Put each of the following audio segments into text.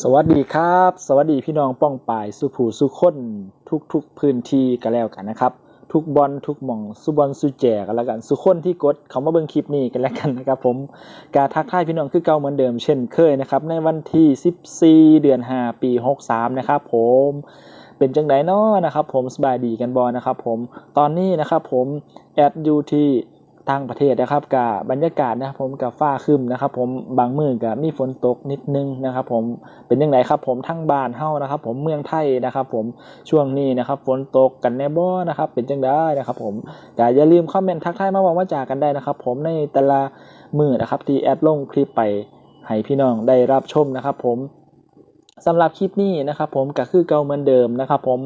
สวัสดีครับ สวัสดีพี่น้องป้องปายสุผูสุคนทุกทุกๆพื้นที่กันแล้วกันนะครับ ทุกบอลทุกหม่องสุบอลสุแจกันแล้วกันสุคนที่กดเขามาเบิ่งคลิปนี้กันแล้วกันนะครับ ผมการทักทายพี่น้องคือเก่าเหมือนเดิมเช่นเคยนะครับในวันที่ 14 เดือน 5 ปี 63 นะครับ ผมเป็นจังไดนาะนะครับ ผมสบายดีกันบอนะครับ ผมตอนนี้นะครับ ผมแอดอยู่ที่ ต่างประเทศนะครับกับบรรยากาศนะครับผมกับฟ้าคึมนะครับ ผมบางมือกับมีฝนตกนิดนึงนะครับ ผมเป็นยังไงครับ ผมทั้งบ้านเฮานะครับ ผมเมืองไทยนะครับ ผมช่วงนี้นะครับ ฝนตกกันแน่บ่นะครับ เป็นจังได้นะครับ ผมก็อย่าลืมคอมเมนต์ทักทายมาบอกว่าจากกันได้นะครับ ผมในแต่ละมือนะครับ ที่แอดลงคลิปไปให้พี่น้องได้รับชมนะครับ ผมสำหรับคลิปนี้นะครับ ผมก็คือเก่าเหมือนเดิมนะครับ ผม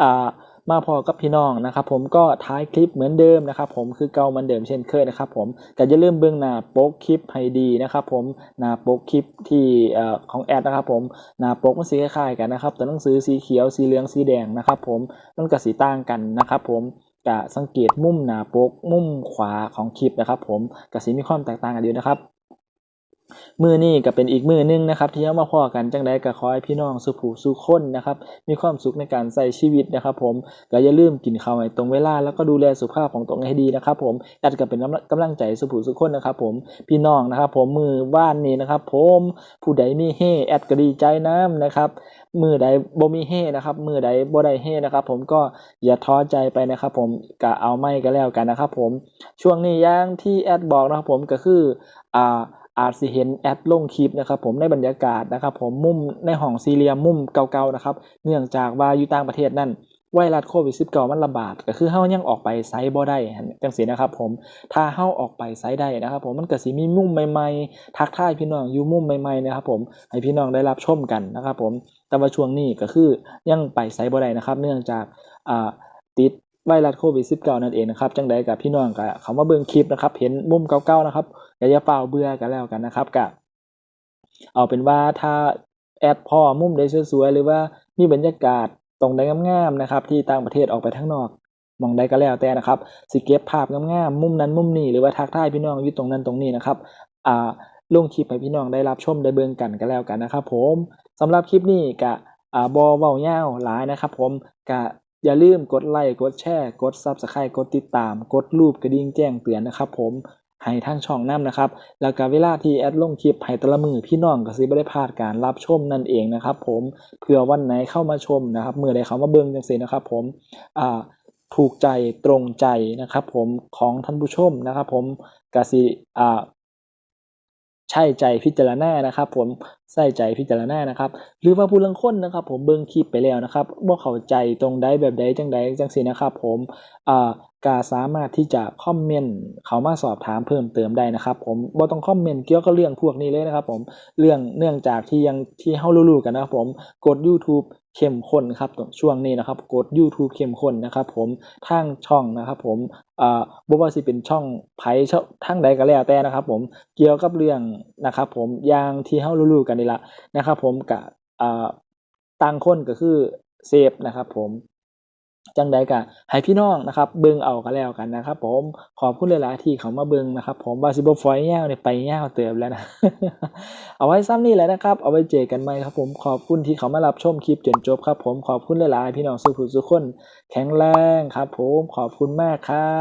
อ่า มาพอกับพี่น้องนะครับผมก็ท้ายคลิปเหมือนเดิมนะครับผมคือเก่ามือนเดิมเช่นเคยนะครับผมก็อย่าลืมเบื้องหน้าโป๊กคลิปให้ดีนะครับผมหน้าโป๊กคลิปที่ของแอดนะครับผมหน้าโป๊กมันสีคล้ายๆกันนะครับแตัวหนังสือสีเขียวสีเหลืองสีแดงนะครับผมมันก็สีต่างกันนะครับผมก็สังเกตมุมหน้าโป๊กมุมขวาของคลิปนะครับผมก็สีมีความแตกต่างกันอยู่นะครับ มือนี่ก็เป็นอีกมือหนึงนะครับ ที่เอามาพอกันจังไดก็ขอให้พี่น้องสุขูสุขคนนะครับ มีความสุขในการใช้ชีวิตนะครับ ผมก็อย่าลืมกินข้าวให้ตรงเวลาแล้วก็ดูแลสุขภาพของตัวเองให้ดีนะครับ ผมแอดก็เป็นกำลังกำลังใจสุขูสุขคนนะครับ ผมพี่น้องนะครับ ผมมือว่านนี้นะครับ ผมผู้ใดมีเฮแอดก็ดีใจน้ำนะครับมือใดบ่มีเฮนะครับ มือใดบ่ได้เฮนะครับ ผมก็อย่าท้อใจไปนะครับ ผมก็เอาไม่ก็แล้วกันนะครับ ผมช่วงนี้ย่างที่แอดบอกนะครับ ผมก็คืออ่า อาจสิเห็นแอดลงคลิปนะครับผมในบรรยากาศนะครับผมมุมในห้องสี่เหลี่ยมมุมเก่าๆนะครับเนื่องจากว่าอยู่ต่างประเทศนั่นไวรัสโควิด 19 มันระบาดก็คือเฮายังออกไปไสบ่ได้จังซี่นะครับผมถ้าเฮาออกไปไสได้นะครับผมมันก็สิมีมุมใหม่ๆ ทักทายพี่น้องอยู่มุมใหม่ๆนะครับผมให้พี่น้องได้รับชมกันนะครับผมแต่ว่าช่วงนี้ก็คือยังไปไสบ่ได้นะครับ เนื่องจากติด ไวรัสโควิด 19 นั่นเองนะครับจังใดกับพี่น้องก็เขามาเบิ่งคลิปนะครับ เห็นมุมเก่าๆนะครับอย่าอย่าเฝ้าเบื่อกันแล้วกันนะครับกับเอาเป็นว่าถ้าแอดพ่อมุมใดสวยๆหรือว่ามีบรรยากาศตรงใดงามๆนะครับ ที่ต่างประเทศออกไปข้างนอกมองใดก็แล้วแต่นะครับสิเก็บภาพงามๆมุมนั้นมุมนี้หรือว่าทักทายพี่น้องอยู่ตรงนั้นตรงนี้นะครับอ่าลงคลิปให้พี่น้องได้รับชมได้เบิ่งกันก็แล้วกันนะครับ ผมสำหรับคลิปนี้ก็อ่าบ่เว้ายาหลายนะครับ ผมก็ อย่าลืมกดไลค์ กดแชร์ กด Subscribe กดติดตาม กดรูปกระดิ่งแจ้งเตือนนะครับผม ให้ทางช่องน้ำนะครับ แล้วก็เวลาที่แอดลงคลิปให้ต่ละมือพี่น้องก็สิบ่ได้พลาดการรับชมนั่นเองนะครับผมเผื่อวันไหนเข้ามาชมนะครับเมื่อใดเขามาเบิ่งจังซี่นะครับผมอ่าถูกใจตรงใจนะครับผมของท่านผู้ชมนะครับผมกสิอ่า ใช่ใจพิจารณานะครับ ผมใส่ใจพิจารณานะครับ หรือว่าผู้ลังคนนะครับ ผมเบิ้งคลิปไปแล้วนะครับบ่เข้าใจตรงใดแบบใดจังใดจังสี่นะครับ ผมอ่าก็สามารถที่จะคอมเมนต์เขามาสอบถามเพิ่มเติมได้นะครับ ผมบ่ต้องคอมเมนต์เกี่ยวกับเรื่องพวกนี้เลยนะครับ ผมเรื่องเนื่องจากที่ยังที่เฮารู้ๆกันนะครับ ผมกด YouTube เข้มข้นครับช่วงนี้นะครับกด YouTube เข้มข้นนะครับ ผมทางช่องนะครับ ผมอ่าบ่ว่าสิเป็นช่องไผช่องทางใดก็แล้วแต่นะครับ ผมเกี่ยวกับเรื่องนะครับ ผมอย่างที่เฮารู้ๆกันนี่ละนะครับ ผมก็อ่าต่างคนก็คือเซฟนะครับ ผม จังใดก็ให้พี่น้องนะครับเบิ่งเอากันแล้วกันนะครับ ผมขอบคุณหลายๆที่เขามาเบิ่งนะครับ ผมว่าสิบฟอยยาวนี่ยไปยาวเติมแล้วนะเอาไว้ซ้ำนี่แหละนะครับ เอาไว้เจอกันใหม่ครับ ผมขอบคุณที่เขามารับชมคลิปจนจบครับ ผมขอบคุณหลายๆพี่น้องสุขุสุขคนแข็งแรงครับ ผมขอบคุณมากครับ